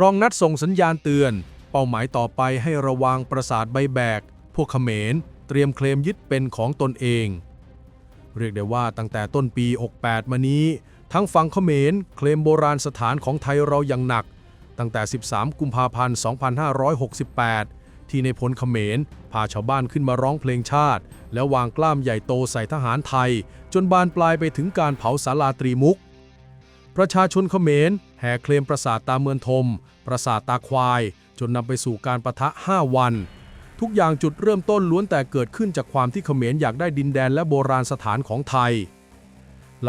รองนัดส่งสัญญาณเตือน เป้าหมายต่อไปให้ระวังปราสาทใบแบก พวกเขมร เตรียมเคลมยึดเป็นของตนเอง เรียกได้ว่าตั้งแต่ต้นปี 68 มานี้ ทั้งฝั่งเขมรเคลมโบราณสถานของไทยเราอย่างหนัก ตั้งแต่ 13 กุมภาพันธ์ 2568 ที่ในพลเขมรพาชาวบ้านขึ้นมาร้องเพลงชาติ และวางกล้ามใหญ่โตใส่ทหารไทย จนบานปลายไปถึงการเผาศาลาตรีมุก ประชาชนเขมรแห่เคลมปราสาทตาเมืองทม ปราสาทตาควาย จนนำไปสู่การประทะ 5 วัน ทุกอย่างจุดเริ่มต้นล้วนแต่เกิดขึ้นจากความที่เขมรอยากได้ดินแดนและโบราณสถานของไทย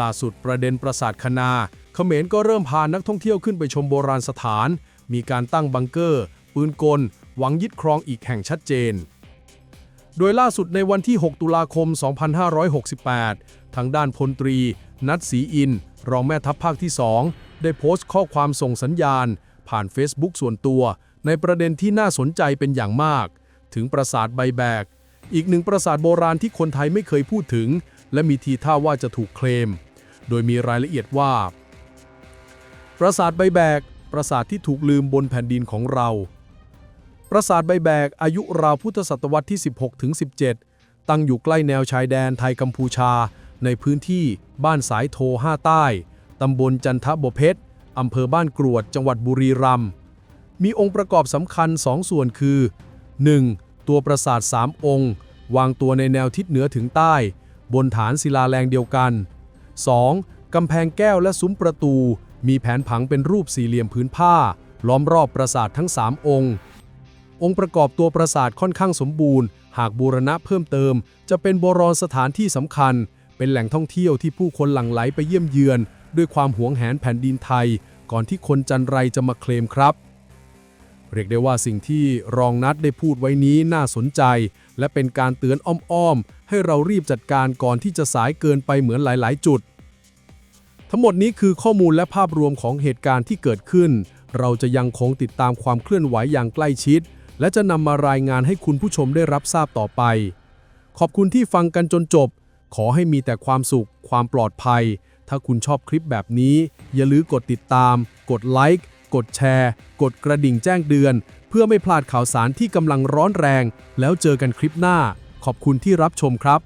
ล่าสุดประเด็นปราสาทคณาเขมรก็เริ่มพานักท่องเที่ยวขึ้นไปชมโบราณสถาน มีการตั้งบังเกอร์ ปืนกล หวังยึดครองอีกแห่งชัดเจน โดยล่าสุดในวันที่ 6 ตุลาคม 2568 ทางด้านพลตรี นัทศรีอิน รองแม่ทัพภาคที่ 2 ได้โพสต์ข้อความส่งสัญญาณ ผ่าน Facebook ส่วนตัว ในประเด็นที่น่าสนใจเป็นอย่างมาก ถึงปราสาทใบแบก อีกหนึ่งปราสาทโบราณที่คนไทยไม่เคยพูดถึง และมีทีท่าว่าจะถูกเคลม โดยมีรายละเอียดว่า ปราสาทใบแบก ปราสาทที่ถูกลืมบนแผ่นดินของเรา ปราสาทใบแบก อายุราวพุทธศตวรรษที่ 16ถึง17 ตั้งอยู่ใกล้แนวชายแดนไทยกัมพูชา ในพื้นที่บ้านสายโท5ใต้ ตำบลจันทบเพชรอำเภอบ้านกรวด จังหวัดบุรีรัมย์ มีองค์ประกอบสำคัญ2ส่วนคือ 1. ตัวปราสาท 3 องค์ วางตัวในแนวทิศเหนือถึงใต้ บนฐานศิลาแรงเดียวกัน 2. กำแพงแก้วและซุ้มประตู มีแผนผังเป็นรูปสี่เหลี่ยมพื้นผ้า ล้อมรอบปราสาททั้ง 3 องค์ องค์ประกอบตัวปราสาทค่อนข้างสมบูรณ์ หากบูรณะเพิ่มเติม จะเป็นโบราณสถานที่สำคัญ เป็นแหล่งท่องเที่ยวที่ผู้คนหลั่งไหลไปเยี่ยมเยือน ด้วยความหวงแหนแผ่นดินไทย ก่อนที่คนจันไรจะมาเคลมครับ เรียกได้ว่าสิ่งที่รองนัดได้พูดไว้นี้น่าสนใจ และเป็นการเตือนอ้อมๆ ให้เรารีบจัดการก่อนที่จะสายเกินไปเหมือนหลายๆ จุด ทั้งหมดนี้คือข้อมูลและภาพรวมของเหตุการณ์ที่เกิดขึ้น เราจะยังคงติดตามความเคลื่อนไหวอย่างใกล้ชิด และจะนำมารายงานให้คุณผู้ชมได้รับทราบต่อไป ขอบคุณที่ฟังกันจนจบ ขอให้มีแต่ความสุข ความปลอดภัย ถ้าคุณชอบคลิปแบบนี้ อย่าลืมกดติดตาม กดไลค์กดแชร์ กดกระดิ่งแจ้งเตือน เพื่อไม่พลาดข่าวสารที่กำลังร้อนแรง แล้วเจอกันคลิปหน้า ขอบคุณที่รับชมครับ